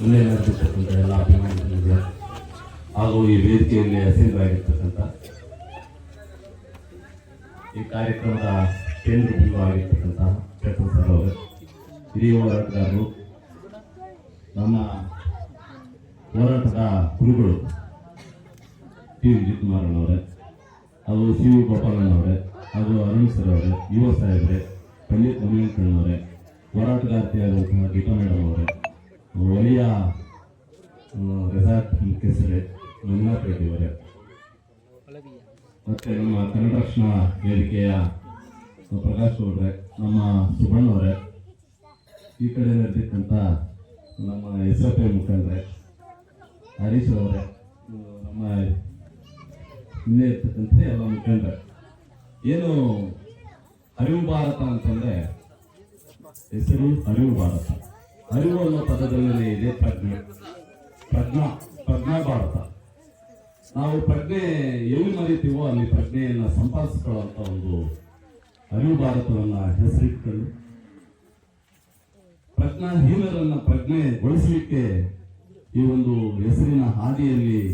ಇಲ್ಲೇ ಎಲ್ಲ ಅಭಿಮಾನಿಗಳಿಗೆ ಹಾಗೂ ಈ ವೇದಿಕೆಯಲ್ಲಿ ಹಸಿರಾಗಿರ್ತಕ್ಕಂಥ ಈ ಕಾರ್ಯಕ್ರಮದ ಕೇಂದ್ರ ಬಿಂದುವಾಗಿರ್ತಕ್ಕಂಥ ಚೇತನ್ ಸರ್ ಅವರು, ಹಿರಿಯ ಹೋರಾಟಗಾರರು, ನಮ್ಮ ಹೋರಾಟದ ಗುರುಗಳು ಟಿ ವಿಜಯ್ ಕುಮಾರ್ ಅವರೇ, ಹಾಗೂ ಸಿ ವಿ ಗೋಪಾಲಣ್ಣವರೇ ಹಾಗೂ ಅರುಣ್ ಸರ್ ಅವರೇ, ಯುವ ಸಾಹೇಬ್ರೆ, ಪಂಡಿತ್ ಮಣಿವೆಂಕಣ್ಣವರೇ ಹೋರಾಟಗಾರ್ತಿಯಾದಂತಹ ಗೀತಾ ಮೇಡಮ್ ಅವರೇ ಒಲಿಯ ರೆಸಾರ್ಟ್ ಮುಖ್ಯಸ್ಥರೇ ಅವರೇ. ಮತ್ತೆ ನಮ್ಮ ಕನ್ನಡ ರಕ್ಷಣಾ ವೇದಿಕೆಯ ಪ್ರಕಾಶ್ ಅವರೇ, ನಮ್ಮ ಸುಬಣ್ಣ ಅವರೇ. ಈ ಕಡೆ ಇರ್ತಕ್ಕಂಥ ನಮ್ಮ ಎಸ್ ಎಫ್ ಐ ಮುಖಂಡ್ರೆ, ಹರೀಶ್ ಅವರೇ ನಮ್ಮ ಹಿಂದೆ ಇರ್ತಕ್ಕಂಥ ಎಲ್ಲ ಮುಖಂಡ್ರೆ. ಏನು ಅರಿವು ಭಾರತ ಅಂತಂದರೆ, ಹೆಸರು ಅರಿವು ಭಾರತ. ಅರಿವು ಅನ್ನೋ ಪದದಲ್ಲೇ ಇದೆ ಪ್ರಜ್ಞೆ. ಪ್ರಜ್ಞಾ ಪ್ರಜ್ಞಾ ಭಾರತ. ನಾವು ಪ್ರಜ್ಞೆ ಎಲ್ಲಿ ಮರಿತೀವೋ ಅಲ್ಲಿ ಪ್ರಜ್ಞೆಯನ್ನ ಸಂಪಾದಿಸಿಕೊಳ್ಳುವಂತ ಒಂದು ಅರಿವು ಭಾರತವನ್ನ ಹೆಸರಿಟ್ಕೊಂಡು ಪ್ರಜ್ಞಾಹೀನರನ್ನ ಪ್ರಜ್ಞೆಗೊಳಿಸಲಿಕ್ಕೆ ಈ ಒಂದು ಹೆಸರಿನ ಹಾದಿಯಲ್ಲಿ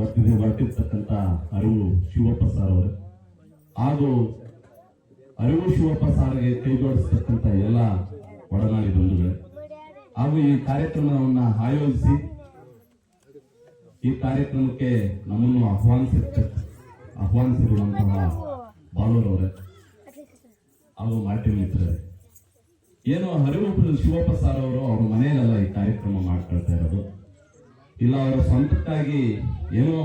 ವರ್ತಿದೆ ವರ್ತಿರ್ತಕ್ಕಂಥ ಅರಿವು ಶಿವಪ್ಪ ಸರ್ ಅವರು. ಹಾಗೂ ಅರಿವು ಶಿವಪ್ಪ ಸಾರಿಗೆ ಕೈ ಜೋಡಿಸ್ತಕ್ಕಂಥ ಎಲ್ಲ ಒಡನಾಡಿ ಬಂಧುಗಳು. ಹಾಗೂ ಈ ಕಾರ್ಯಕ್ರಮವನ್ನು ಆಯೋಜಿಸಿ ಈ ಕಾರ್ಯಕ್ರಮಕ್ಕೆ ನಮ್ಮನ್ನು ಆಹ್ವಾನಿಸಿರ್ತ ಆಹ್ವಾನಿಸಿರುವಂತಹ ಬಾಲೂರವರೇ ಹಾಗೂ ಮಾರ್ಟಿನ್ ಮಿತ್ರರೇ. ಏನು ಹರಿವು ಶಿವಪ್ಪ ಸರ್ ಅವರು ಅವ್ರ ಮನೆಯಲ್ಲೆಲ್ಲ ಈ ಕಾರ್ಯಕ್ರಮ ಮಾಡ್ಕೊಳ್ತಾ ಇರೋದು. ಇಲ್ಲ, ಅವರ ಸ್ವಂತಕ್ಕಾಗಿ ಏನೋ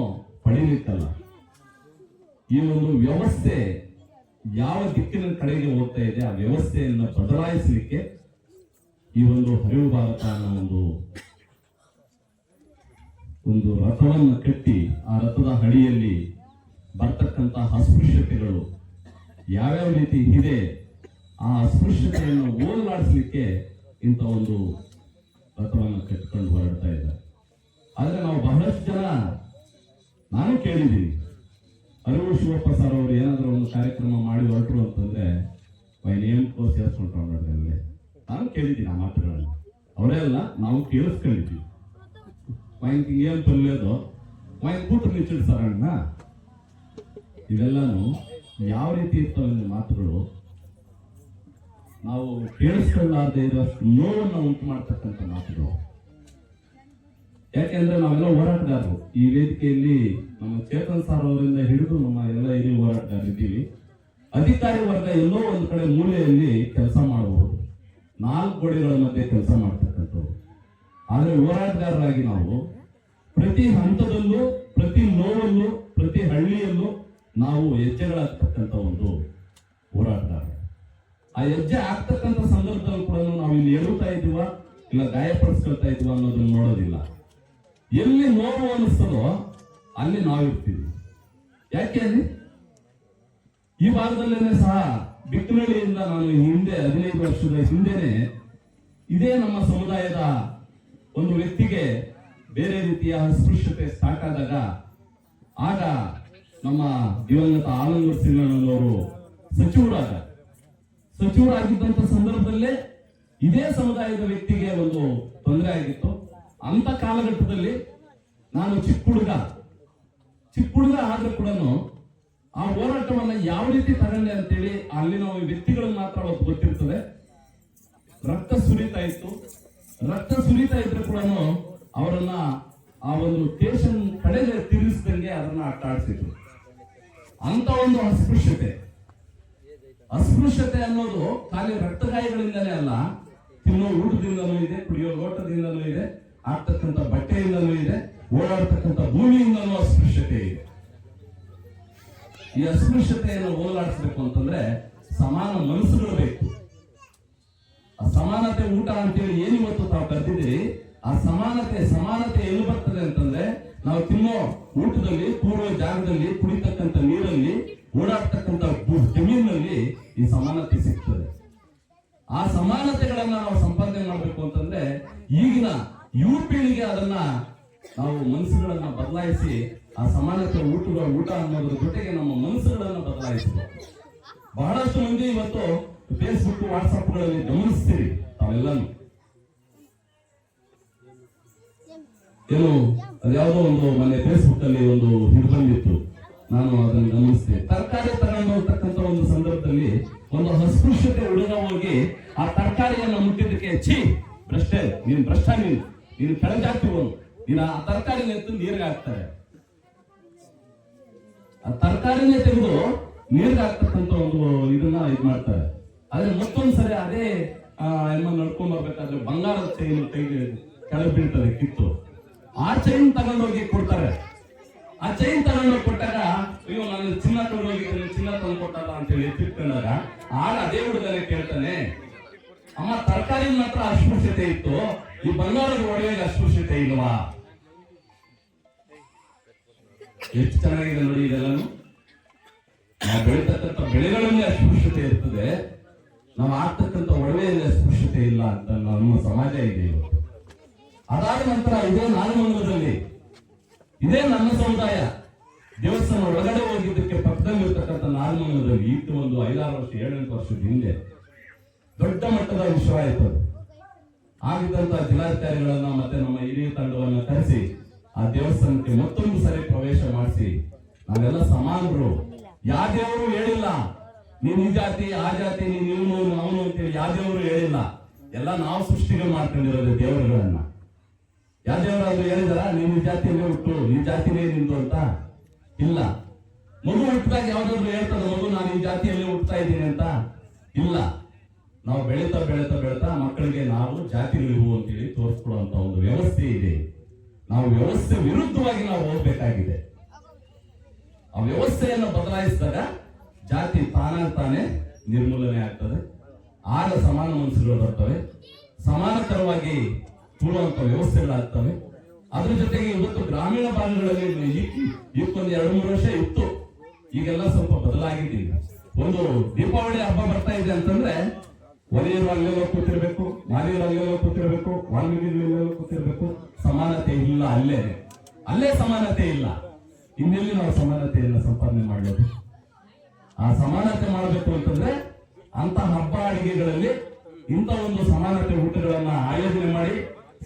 ಪಡೀಲಿಕ್ಕಲ್ಲ. ಈ ಒಂದು ವ್ಯವಸ್ಥೆ ಯಾವ ದಿಕ್ಕಿನ ಕಡೆಗೆ ಹೋಗ್ತಾ ಇದೆ, ಆ ವ್ಯವಸ್ಥೆಯನ್ನು ಬದಲಾಯಿಸಲಿಕ್ಕೆ ಈ ಒಂದು ಹರಿವು ಭಾರತ ಅನ್ನೋ ಒಂದು ಒಂದು ರಥವನ್ನು ಕಟ್ಟಿ ಆ ರಥದ ಹಳಿಯಲ್ಲಿ ಬರ್ತಕ್ಕಂಥ ಅಸ್ಪೃಶ್ಯತೆಗಳು ಯಾವ್ಯಾವ ರೀತಿ ಇದೆ, ಆ ಅಸ್ಪೃಶ್ಯತೆಯನ್ನು ಓದಲಾಡಿಸ್ಲಿಕ್ಕೆ ಇಂಥ ಒಂದು ರಥವನ್ನು ಕಟ್ಕೊಂಡು ಹೊರಡ್ತಾ ಇದ್ದಾರೆ. ಆದರೆ ನಾವು ಬಹಳಷ್ಟು ಜನ, ನಾನು ಕೇಳಿದ್ದೀನಿ ಅರಿವು ಶಿವಪ್ಪ ಸರ್ ಅವರು ಏನಾದರೂ ಒಂದು ಕಾರ್ಯಕ್ರಮ ಮಾಡಿ ಹೊರಟರು ಅಂತಂದ್ರೆ ವೈನ್ ನೇಮ್ ಕೋರ್ಸ್ ಸೇರಿಸ್ಕೊಂಡ್ರು ನೋಡ್ರಿ ನಾನು ಕೇಳಿದ್ದೀನಿ ಆ ಮಾತುಗಳನ್ನು? ಅವರೇ ಅಲ್ಲ, ನಾವು ಕೇಳಿಸ್ಕೊಂಡಿದ್ವಿ ಮೈಂಕ್ ಏನ್ ಪಲ್ಲೆದು ಮೈಂಕ್ ಬಿಟ್ಟು ನಿಲ್ಸಿಡ್ ಸರ್ ಅಣ್ಣ. ಇವೆಲ್ಲಾನು ಯಾವ ರೀತಿ ಇರ್ತವೆ ಮಾತುಗಳು? ನಾವು ಕೇಳಿಸ್ಕೊಳ್ಳಾರ್ದೆ ಇರೋಷ್ಟು ನೋವನ್ನು ಉಂಟು ಮಾಡ್ತಕ್ಕಂಥ ಮಾತುಗಳು. ಯಾಕೆಂದ್ರೆ ನಾವೆಲ್ಲ ಹೋರಾಟಗಾರರು. ಈ ವೇದಿಕೆಯಲ್ಲಿ ನಮ್ಮ ಚೇತನ್ ಸರ್ ಅವರಿಂದ ಹಿಡಿದು ನಮ್ಮ ಎಲ್ಲ ಹಿರಿಯ ಹೋರಾಟಗಾರರಿದ್ದೀವಿ. ಅಧಿಕಾರಿ ವರ್ಗ ಎಲ್ಲೋ ಒಂದು ಕಡೆ ಮೂಲೆಯಲ್ಲಿ ಕೆಲಸ ನಾಲ್ಕು ಗೋಡೆಗಳ ಮಧ್ಯೆ ಕೆಲಸ ಮಾಡ್ತಕ್ಕಂಥವ್ರು. ಆದ್ರೆ ಹೋರಾಟಗಾರರಾಗಿ ನಾವು ಪ್ರತಿ ಹಂತದಲ್ಲೂ, ಪ್ರತಿ ನೋವಲ್ಲೂ, ಪ್ರತಿ ಹಳ್ಳಿಯಲ್ಲೂ ನಾವು ಹೆಜ್ಜೆಗಳಾಗ್ತಕ್ಕಂಥ ಒಂದು ಹೋರಾಟಗಾರ. ಆ ಹೆಜ್ಜೆ ಆಗ್ತಕ್ಕಂಥ ಸಂದರ್ಭದಲ್ಲಿ ಕೂಡ ನಾವು ಇಲ್ಲಿ ಎಳುತ್ತಾ ಇದೀವ ಇಲ್ಲ ಗಾಯಪಡಿಸ್ಕೊಳ್ತಾ ಇದೀವ ಅನ್ನೋದನ್ನ ನೋಡೋದಿಲ್ಲ. ಎಲ್ಲಿ ನೋವು ಅನಿಸ್ತದೋ ಅಲ್ಲಿ ನಾವಿರ್ತೀವಿ. ಯಾಕೆ ಈ ಭಾಗದಲ್ಲೇನೆ ಸಹ ಬಿಕ್ಕನಳ್ಳಿಯಿಂದ ನಾನು ಹಿಂದೆ ಹದಿನೈದು ವರ್ಷದ ಹಿಂದೆನೆ ಇದೇ ನಮ್ಮ ಸಮುದಾಯದ ಒಂದು ವ್ಯಕ್ತಿಗೆ ಬೇರೆ ರೀತಿಯ ಅಸ್ಪೃಶ್ಯತೆ ಸ್ಟಾರ್ಟ್ ಆಗ ನಮ್ಮ ದಿವಂಗತ ಆಲಂಗೂರ್ ಸಿಂಗಣ್ಣನವರು ಸಚಿವರಾದ ಸಚಿವರಾಗಿದ್ದಂತ ಸಂದರ್ಭದಲ್ಲೇ ಇದೇ ಸಮುದಾಯದ ವ್ಯಕ್ತಿಗೆ ಒಂದು ತೊಂದರೆ ಆಗಿತ್ತು. ಅಂತ ಕಾಲಘಟ್ಟದಲ್ಲಿ ನಾನು ಚಿಕ್ಕ ಹುಡುಗ ಚಿಕ್ಕ ಹುಡುಗ ಆದ್ರೂ ಕೂಡ ಆ ಹೋರಾಟವನ್ನ ಯಾವ ರೀತಿ ತಗೊಂಡೆ ಅಂತೇಳಿ ಅಲ್ಲಿನ ವ್ಯಕ್ತಿಗಳನ್ನ ಮಾತ್ರ ಅವತ್ತು ಗೊತ್ತಿರ್ತದೆ. ರಕ್ತ ಸುರಿತಾ ಇತ್ತು. ರಕ್ತ ಸುರಿತಾ ಇದ್ರೆ ಕೂಡ ಅವರನ್ನ ಆ ಒಂದು ಸ್ಟೇಷನ್ ಕಡೆಗೆ ತಿರುಗಿಸಿದಂಗೆ ಅದನ್ನ ಆಟ ಅಂತ ಒಂದು ಅಸ್ಪೃಶ್ಯತೆ. ಅಸ್ಪೃಶ್ಯತೆ ಅನ್ನೋದು ಖಾಲಿ ರಕ್ತಗಾಯಗಳಿಂದಲೇ ಅಲ್ಲ, ತಿನ್ನೋ ಊಟದಿಂದಲೂ ಇದೆ, ಕುಡಿಯೋ ಲೋಟದಿಂದಲೂ ಇದೆ ಆಗ್ತಕ್ಕಂಥ ಬಟ್ಟೆಯಿಂದಲೂ ಇದೆ, ಓಡಾಡ್ತಕ್ಕಂಥ ಭೂಮಿಯಿಂದಲೂ ಅಸ್ಪೃಶ್ಯತೆ ಇದೆ. ಈ ಅಸ್ಪೃಶ್ಯತೆಯನ್ನು ಹೋಗಲಾಡಿಸ್ಬೇಕು ಅಂತಂದ್ರೆ ಸಮಾನ ಮನಸ್ಸುಗಳು ಬೇಕು. ಆ ಸಮಾನತೆ ಊಟ ಅಂತೇಳಿ ಏನು ಇವತ್ತು ತಾವು ಕರೆದಿದ್ದೀರಿ, ಆ ಸಮಾನತೆ ಸಮಾನತೆ ಎಲ್ಲಿ ಬರ್ತದೆ ಅಂತಂದ್ರೆ ನಾವು ತಿನ್ನೋ ಊಟದಲ್ಲಿ ಕೂಡೋ ಜಾಗದಲ್ಲಿ, ಕುಡಿತಕ್ಕಂಥ ನೀರಲ್ಲಿ, ಓಡಾಡ್ತಕ್ಕಂಥ ಜಮೀನಲ್ಲಿ ಈ ಸಮಾನತೆ ಸಿಗ್ತದೆ. ಆ ಸಮಾನತೆಗಳನ್ನ ನಾವು ಸಂಪಾದನೆ ಮಾಡಬೇಕು ಅಂತಂದ್ರೆ ಈಗಿನ ಯುವ ಪೀಳಿಗೆ ಅದನ್ನ ನಾವು ಮನಸ್ಸುಗಳನ್ನು ಬದಲಾಯಿಸಿ ಆ ಸಮಾನತೆ ಊಟದ ಊಟ ಅನ್ನೋದ್ರ ಜೊತೆಗೆ ನಮ್ಮ ಮನಸ್ಸುಗಳನ್ನು ಬದಲಾಯಿಸಬೇಕು ಬಹಳಷ್ಟು ಮಂದಿ ಇವತ್ತು ಫೇಸ್ಬುಕ್ ವಾಟ್ಸಪ್ಗಳಲ್ಲಿ ಗಮನಿಸ್ತೀರಿ ತಾವೆಲ್ಲನೂ ಏನು ಅದ್ಯಾವುದೋ ಒಂದು ಮನೆ ಫೇಸ್ಬುಕ್ ಅಲ್ಲಿ ಒಂದು ಹಿಡ್ಬಂದಿತ್ತು ಬಂದಿತ್ತು. ನಾನು ಅದನ್ನು ಗಮನಿಸ್ತೇನೆ. ತರಕಾರಿ ತಗೊಂಡು ಹೋಗ್ತಕ್ಕಂಥ ಒಂದು ಸಂದರ್ಭದಲ್ಲಿ ಒಂದು ಅಸ್ಪೃಶ್ಯತೆ ಹುಡುಗ ಹೋಗಿ ಆ ತರಕಾರಿಯನ್ನು ಮುಟ್ಟಿದ್ದಕ್ಕೆ, ಛೀ, ಭ್ರಷ್ಟೆ, ನೀನ್ ಭ್ರಷ್ಟ ನೀನು ನೀನು ಕೆಳಗಾಗ್ತಿವನು ನೀನು ಆ ತರಕಾರಿನ ಎತ್ತು ನೀರಿಗೆ ಹಾಕ್ತಾರೆ ಆ ತರಕಾರಿನೇ ತೆಗೆದು ನೀರಿಗೆ ಹಾಕ್ತಕ್ಕಂತ ಒಂದು ಇದನ್ನ ಇದು ಮಾಡ್ತಾರೆ. ಆದ್ರೆ ಮತ್ತೊಂದ್ ಸರಿ ಅದೇ ಎಮ್ಮ ನಡ್ಕೊಂಡ್ ಬರ್ಬೇಕಾದ್ರೆ ಬಂಗಾರದ ಚೈನ್ ತೆಗೆದು ಕೆಳಗೆ ಬೀಳ್ತದೆ ಕಿತ್ತು. ಆ ಚೈನ್ ತಗೊಂಡೋಗಿ ಕೊಡ್ತಾರೆ. ಆ ಚೈನ್ ತಗೊಂಡೋಗಿ ಕೊಟ್ಟಾಗ, ಅಯ್ಯೋ, ನಾನು ಚಿನ್ನ ತಗೊಂಡೋಗಿ ಚಿನ್ನ ತಂದು ಕೊಟ್ಟಲ್ಲ ಅಂತೇಳಿ ಎತ್ತಿಟ್ಕೊಂಡಾಗ ಆಗ ಅದೇ ಹುಡುಗನೇ ಕೇಳ್ತಾನೆ, ಅಮ್ಮ ತರಕಾರಿ ಮಾತ್ರ ಅಸ್ಪೃಶ್ಯತೆ ಇತ್ತು ಈ ಬಂಗಾರದ ಒಡೆಯಲ್ಲಿ ಅಸ್ಪೃಶ್ಯತೆ ಇಲ್ವಾ? ಎಷ್ಟು ಚೆನ್ನಾಗಿದೆ ನೋಡಿ ಇದೆಲ್ಲನು. ನಾವು ಬೆಳೀತಕ್ಕಂಥ ಬೆಳೆಗಳಲ್ಲಿ ಅಸ್ಪೃಶ್ಯತೆ ಇರ್ತದೆ. ನಾವು ಆಗ್ತಕ್ಕಂಥ ಒಡವೆಯಲ್ಲಿ ಅಸ್ಪೃಶ್ಯತೆ ಇಲ್ಲ ಅಂತ ನಮ್ಮ ಸಮಾಜ ಇದೆ ಇವತ್ತು ಅದಾದ ನಂತರ ಇದೇ ನಾಗಮಂಗಲದಲ್ಲಿ, ಇದೇ ನನ್ನ ಸಮುದಾಯ, ದೇವಸ್ಥಾನ ಒಳಗಡೆ ಹೋಗಿದ್ದಕ್ಕೆ ಪಕ್ಕದಲ್ಲಿ ಇರ್ತಕ್ಕಂಥ ನಾಗಮಂಗಲದಲ್ಲಿ ಒಂದು ಐದಾರು ವರ್ಷ, ಏಳೆಂಟು ವರ್ಷದ ಹಿಂದೆ ದೊಡ್ಡ ಮಟ್ಟದ ವಿಶ್ವ ಅದು. ಆಗಿದ್ದಂತ ಜಿಲ್ಲಾಧಿಕಾರಿಗಳನ್ನ ಮತ್ತೆ ನಮ್ಮ ಹಿರಿಯ ತಂಡವನ್ನ ಕರೆಸಿ, ಆ ದೇವಸ್ಥಾನಕ್ಕೆ ಮತ್ತೊಂದು ಸರಿ ಪ್ರವೇಶ ಮಾಡಿಸಿ, ನಾವೆಲ್ಲ ಸಮಾನರು. ಯಾವ್ದೇವರು ಹೇಳಿಲ್ಲ, ನೀನ್ ಈ ಜಾತಿ, ಆ ಜಾತಿ, ನೀನ್ ಇವನು ಅವನು ಅಂತೇಳಿ ಯಾವ್ದೇವರು ಹೇಳಿಲ್ಲ. ಎಲ್ಲ ನಾವು ಸೃಷ್ಟಿಗೆ ಮಾಡ್ಕೊಂಡಿರೋದು ದೇವರುಗಳನ್ನ. ಯಾ ದೇವರಾದ್ರು ಹೇಳಿದಾರ, ನೀನ್ ಈ ಜಾತಿಯಲ್ಲೇ ಹುಟ್ಟು, ಈ ಜಾತಿನೇ ನಿಂತು ಅಂತ? ಇಲ್ಲ. ಮಗು ಹುಟ್ಟಿದಾಗ ಯಾವ್ದಾದ್ರು ಹೇಳ್ತಾರ, ಮಗು, ನಾನು ಈ ಜಾತಿಯಲ್ಲೇ ಹುಟ್ತಾ ಇದ್ದೀನಿ ಅಂತ? ಇಲ್ಲ. ನಾವು ಬೆಳೀತಾ ಬೆಳೀತಾ ಬೆಳೀತಾ ಮಕ್ಕಳಿಗೆ ನಾವು ಜಾತಿಗಳಿವು ಅಂತೇಳಿ ತೋರಿಸ್ಕೊಡುವಂತ ಒಂದು ವ್ಯವಸ್ಥೆ ಇದೆ. ನಾವು ವ್ಯವಸ್ಥೆ ವಿರುದ್ಧವಾಗಿ ನಾವು ಹೋಗ್ಬೇಕಾಗಿದೆ. ಆ ವ್ಯವಸ್ಥೆಯನ್ನು ಬದಲಾಯಿಸಿದಾಗ ಜಾತಿ ತಾನಾಗ ತಾನೇ ನಿರ್ಮೂಲನೆ ಆಗ್ತದೆ. ಆಗ ಸಮಾನ ಮನಸ್ಸುಗಳು ಬರ್ತವೆ. ಸಮಾನಕರವಾಗಿ ಕೂಡುವಂತ ವ್ಯವಸ್ಥೆಗಳಾಗ್ತವೆ. ಅದ್ರ ಜೊತೆಗೆ ಇವತ್ತು ಗ್ರಾಮೀಣ ಭಾಗಗಳಲ್ಲಿ ಇವತ್ತೊಂದು ಎರಡು ಮೂರು ವರ್ಷ ಇತ್ತು. ಈಗೆಲ್ಲ ಸ್ವಲ್ಪ ಬದಲಾಗಿದ್ದೀವಿ. ಒಂದು ದೀಪಾವಳಿ ಹಬ್ಬ ಬರ್ತಾ ಇದೆ ಅಂತಂದ್ರೆ ಒಲೆಯರು ಅಲ್ಲೆಲ್ಲೋ ಕೂತಿರ್ಬೇಕು ಮಾಲಿಯರು ಅಲ್ಲೆಲ್ಲೋ ಕೂತಿರ್ಬೇಕು, ವಾಲ್ಮೀಕಿಗಳು ಕೂತಿರ್ಬೇಕು, ಸಮಾನತೆ ಇಲ್ಲ ಅಲ್ಲೇ. ಅಲ್ಲೇ ಸಮಾನತೆ ಇಲ್ಲ. ಇನ್ನೆಲ್ಲಿ ನಾವು ಸಮಾನತೆಯನ್ನು ಸಂಪಾದನೆ ಮಾಡಬೇಕು ಆ ಸಮಾನತೆ ಮಾಡಬೇಕು ಅಂತಂದ್ರೆ ಅಂತ ಹಬ್ಬ ಅಡಿಗೆಗಳಲ್ಲಿ ಇಂಥ ಒಂದು ಸಮಾನತೆ ಊಟಗಳನ್ನ ಆಯೋಜನೆ ಮಾಡಿ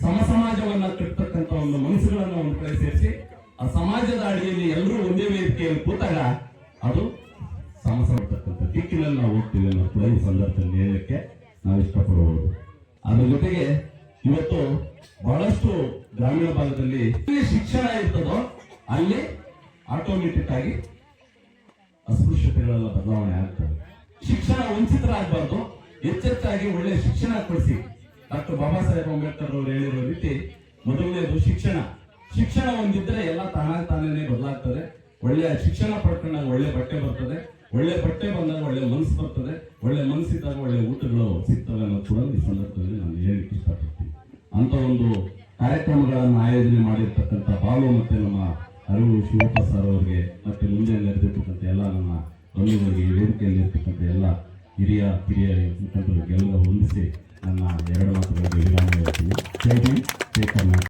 ಸಮ ಸಮಾಜವನ್ನ ಕಟ್ಟತಕ್ಕಂತ ಒಂದು ಮನಸ್ಸುಗಳನ್ನ ಒಂದು ಕಡೆ ಸೇರಿಸಿ ಆ ಸಮಾಜದ ಅಡಿಯಲ್ಲಿ ಎಲ್ಲರೂ ಒಂದೇ ವೇದಿಕೆಯಲ್ಲಿ ಕೂತಾಗ ಅದು ಸಮಸಮತಕ್ಕಂಥ ದಿಕ್ಕಿನಲ್ಲಿ ನಾವು ಹೋಗ್ತೀವಿ ಅನ್ನೋ ಈ ಸಂದರ್ಭದಲ್ಲಿ ಹೇಳಕ್ಕೆ ನಾವು ಇಷ್ಟಪಡಬಹುದು. ಅದ್ರ ಜೊತೆಗೆ ಇವತ್ತು ಬಹಳಷ್ಟು ಗ್ರಾಮೀಣ ಭಾಗದಲ್ಲಿ ಶಿಕ್ಷಣ ಇರ್ತದೋ ಅಲ್ಲಿ ಆಟೋಮೆಟಿಕ್ ಆಗಿ ಅಸ್ಪೃಶ್ಯತೆಗಳೆಲ್ಲ ಬದಲಾವಣೆ ಆಗ್ತದೆ ಶಿಕ್ಷಣ ವಂಚಿತರಾಗಬಾರ್ದು. ಎಚ್ಚೆಚ್ಚಾಗಿ ಒಳ್ಳೆ ಶಿಕ್ಷಣ ಕೊಡಿಸಿ. ಡಾಕ್ಟರ್ ಬಾಬಾ ಸಾಹೇಬ್ ಅಂಬೇಡ್ಕರ್ ಅವರು ಹೇಳಿರೋ ರೀತಿ ಮೊದಲನೇದು ಶಿಕ್ಷಣ. ಶಿಕ್ಷಣ ಒಂದಿದ್ರೆ ಎಲ್ಲ ತಾನಾಗ ತಾನೇ ಬದಲಾಗ್ತದೆ. ಒಳ್ಳೆಯ ಶಿಕ್ಷಣ ಪಡ್ಕೊಂಡಾಗ ಒಳ್ಳೆ ಬಟ್ಟೆ ಬರ್ತದೆ. ಒಳ್ಳೆ ಬಟ್ಟೆ ಬಂದಾಗ ಒಳ್ಳೆ ಮನಸ್ಸು ಬರ್ತದೆ, ಒಳ್ಳೆ ಮನಸ್ಸಿದ್ದಾಗ ಒಳ್ಳೆ ಊಟಗಳು ಸಿಗ್ತವೆ ಅನ್ನೋದು ಕೂಡ ಈ ಸಂದರ್ಭದಲ್ಲಿ ನಾನು ಹೇಳಲಿಕ್ಕೆ ಇಷ್ಟಪಡ್ತೀನಿ. ಅಂತ ಒಂದು ಕಾರ್ಯಕ್ರಮಗಳನ್ನು ಆಯೋಜನೆ ಮಾಡಿರ್ತಕ್ಕಂಥ ಬಾಲು ಮತ್ತೆ ನಮ್ಮ ಅರಿವು ಶಿವಪ್ಪ ಸರ್ ಅವರಿಗೆ, ಮತ್ತೆ ಮುಂದೆ ನೆರೆದಿರ್ತಕ್ಕಂಥ ಎಲ್ಲ ನಮ್ಮ ಬಂಧುಗಳಿಗೆ ವೇದಿಕೆಯಲ್ಲಿ ಇರ್ತಕ್ಕಂಥ ಎಲ್ಲ ಹಿರಿಯ ಕಿರಿಯ ಮುಖಂಡರಿಗೆಲ್ಲ ಹೊಂದಿಸಿ ನನ್ನ ಎರಡು ಮಾತುಗಳಿಗೆ ವಿರಾಮ ಹೇಳ್ತೀನಿ. ಜೈ ಜೈ ಜೈ ಕರ್ನಾಟಕ.